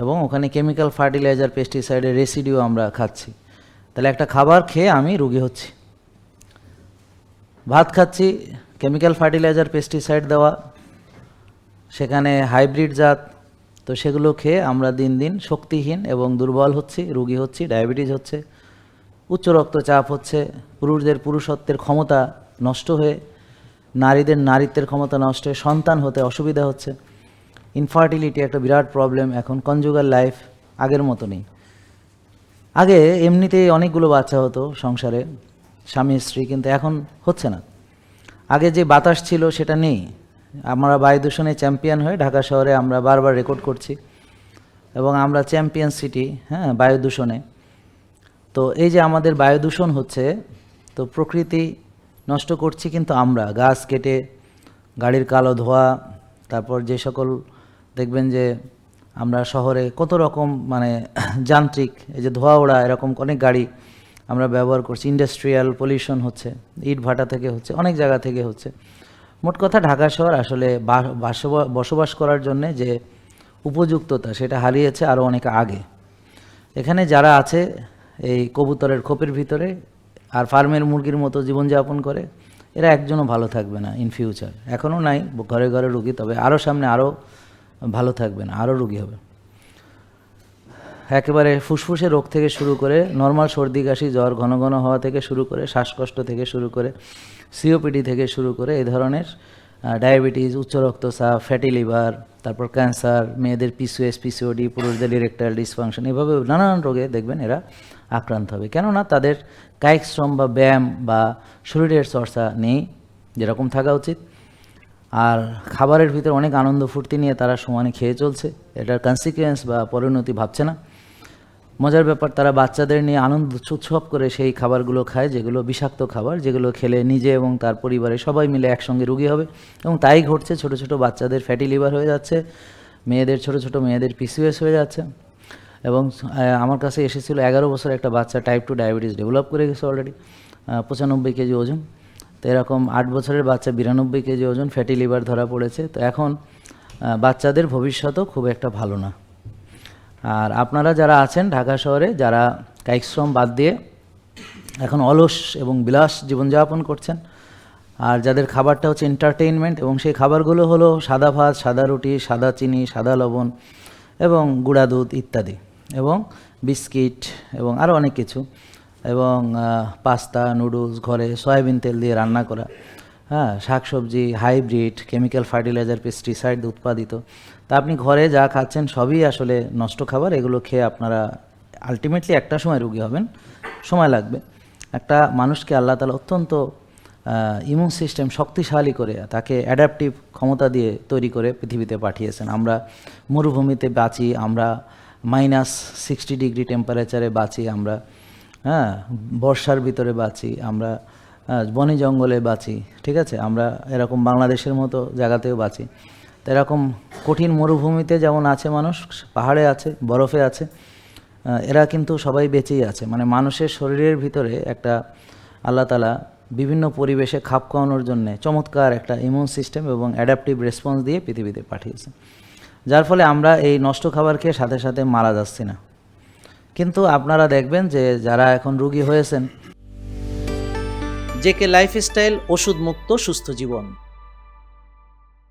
এবং ওখানে chemical fertiliser পেস্টিসাইডের রেসিডিও আমরা খাচ্ছি। তাহলে একটা খাবার খেয়ে আমি রুগী হচ্ছি। ভাত খাচ্ছি কেমিক্যাল ফার্টিলাইজার পেস্টিসাইড দেওয়া, সেখানে হাইব্রিড জাত, তো সেগুলো খেয়ে আমরা দিন দিন শক্তিহীন এবং দুর্বল হচ্ছি, রুগী হচ্ছি ডায়াবেটিস হচ্ছে, উচ্চ রক্তচাপ হচ্ছে, পুরুষদের পুরুষত্বের ক্ষমতা নষ্ট হয়ে, নারীদের নারীত্বের ক্ষমতা নষ্ট হয়ে, সন্তান হতে অসুবিধা হচ্ছে। ইনফার্টিলিটি একটা বিরাট প্রবলেম এখন কনজুগাল লাইফ আগের মতো নেই। আগে এমনিতেই অনেকগুলো বাচ্চা হতো সংসারে, স্বামী, স্ত্রী, কিন্তু এখন হচ্ছে না। আগে যে বাতাস ছিল সেটা নেই। আমরা বায়ু দূষণে চ্যাম্পিয়ন হয়ে ঢাকা শহরে আমরা বারবার রেকর্ড করছি। এবং আমরা চ্যাম্পিয়ন সিটি হ্যাঁ বায়ু দূষণে। তো এই যে আমাদের বায়ু দূষণ হচ্ছে, তো প্রকৃতি নষ্ট করছি কিন্তু আমরা। গাছ কেটে, গাড়ির কালো ধোঁয়া, তারপর যে সকল দেখবেন যে আমরা শহরে কত রকম মানে যান্ত্রিক, এই যে ধোঁয়া ওড়া, এরকম অনেক গাড়ি আমরা ব্যবহার করছি। ইন্ডাস্ট্রিয়াল পলিউশন হচ্ছে, ইট ভাটা থেকে হচ্ছে, অনেক জায়গা থেকে হচ্ছে। মোট কথা ঢাকা শহর আসলে বসবাস করার জন্যে যে উপযুক্ততা, সেটা হারিয়েছে আরও অনেক আগে। এখানে যারা আছে, এই কবুতরের খোপের ভিতরে আর ফার্মের মুরগির মতো জীবনযাপন করে, এরা একজনও ভালো থাকবে না ইন ফিউচার এখনও নাই, ঘরে ঘরে রুগী, তবে আরও সামনে আরও ভালো থাকবে না আরও রুগী হবে। একেবারে ফুসফুসে রোগ থেকে শুরু করে নর্মাল সর্দি, কাশি, জ্বর, ঘন ঘন হওয়া থেকে শুরু করে, শ্বাসকষ্ট থেকে শুরু করে, সিওপিডি থেকে শুরু করে এই ধরনের ডায়াবেটিস, উচ্চ রক্তচাপ, ফ্যাটি লিভার, তারপর ক্যান্সার, মেয়েদের পিসিএস পিসিওডি পুরুষদের ইরেকটাইল ডিসফাংশন এভাবে নানান রোগে দেখবেন এরা আক্রান্ত হবে। কেননা তাদের কায়িক শ্রম বা ব্যায়াম বা শরীরের চর্চা নেই, যেরকম থাকা উচিত। আর খাবারের ভিতরে অনেক আনন্দ ফুর্তি নিয়ে তারা সমানে খেয়ে চলছে। এটার কনসিকুয়েন্স বা পরিণতি ভাবছে না। মজার ব্যাপার, তারা বাচ্চাদের নিয়ে আনন্দ উৎসব করে সেই খাবারগুলো খায়, যেগুলো বিষাক্ত খাবার, যেগুলো খেলে নিজে এবং তার পরিবারে সবাই মিলে একসঙ্গে রুগী হবে এবং তাই ঘটছে, ছোট ছোট বাচ্চাদের ফ্যাটি লিভার হয়ে যাচ্ছে, মেয়েদের, ছোট ছোট মেয়েদের পিসিএস হয়ে যাচ্ছে এবং আমার কাছে এসেছিল এগারো বছর একটা বাচ্চা টাইপ টু ডায়াবেটিস ডেভেলপ করে গেছে অলরেডি পঁচানব্বই কেজি ওজন। তো এরকম আট বছরের বাচ্চা বিরানব্বই কেজি ওজন ফ্যাটি লিভার ধরা পড়েছে। তো এখন বাচ্চাদের ভবিষ্যতও খুব একটা ভালো না। আর আপনারা যারা আছেন ঢাকা শহরে, যারা কায়িক শ্রম বাদ দিয়ে এখন অলস এবং বিলাস জীবনযাপন করছেন, আর যাদের খাবারটা হচ্ছে এন্টারটেইনমেন্ট এবং সেই খাবারগুলো হলো সাদা ভাত, সাদা রুটি, সাদা চিনি, সাদা লবণ এবং গুঁড়া দুধ ইত্যাদি এবং বিস্কিট এবং আরও অনেক কিছু। এবং পাস্তা, নুডলস, ঘরে সয়াবিন তেল দিয়ে রান্না করা। হ্যাঁ শাকসবজি, হাইব্রিড, কেমিক্যাল ফার্টিলাইজার পেস্টিসাইড উৎপাদিত। তা আপনি ঘরে যা খাচ্ছেন সবই আসলে নষ্ট খাবার, এগুলো খেয়ে আপনারা আলটিমেটলি একটা সময় রুগী হবেন, সময় লাগবে। একটা মানুষকে আল্লাহ তালা অত্যন্ত ইমিউন সিস্টেম শক্তিশালী করে, তাকে অ্যাডাপটিভ ক্ষমতা দিয়ে তৈরি করে পৃথিবীতে পাঠিয়েছেন। আমরা মরুভূমিতে বাঁচি, আমরা মাইনাস সিক্সটি ডিগ্রি টেম্পারেচারে বাঁচি, আমরা হ্যাঁ বর্ষার ভিতরে বাঁচি, আমরা বনে জঙ্গলে বাঁচি, ঠিক আছে? আমরা এরকম বাংলাদেশের মতো জায়গাতেও বাঁচি। তো এরকম কঠিন মরুভূমিতে যেমন আছে মানুষ, পাহাড়ে আছে, বরফে আছে এরা কিন্তু সবাই বেঁচেই আছে। মানে মানুষের শরীরের ভিতরে একটা আল্লাহ তালা বিভিন্ন পরিবেশে খাপ খাওয়ানোর জন্য চমৎকার একটা ইমিউন সিস্টেম এবং অ্যাডাপটিভ রেসপন্স দিয়ে পৃথিবীতে পাঠিয়েছে। যার ফলে আমরা এই নষ্ট খাবার খেয়ে সাথে সাথে মারা যাচ্ছি না। কিন্তু আপনারা দেখবেন যে যারা এখন রুগী হয়েছেন জেকে লাইফস্টাইল ওষুধ মুক্ত সুস্থ জীবন।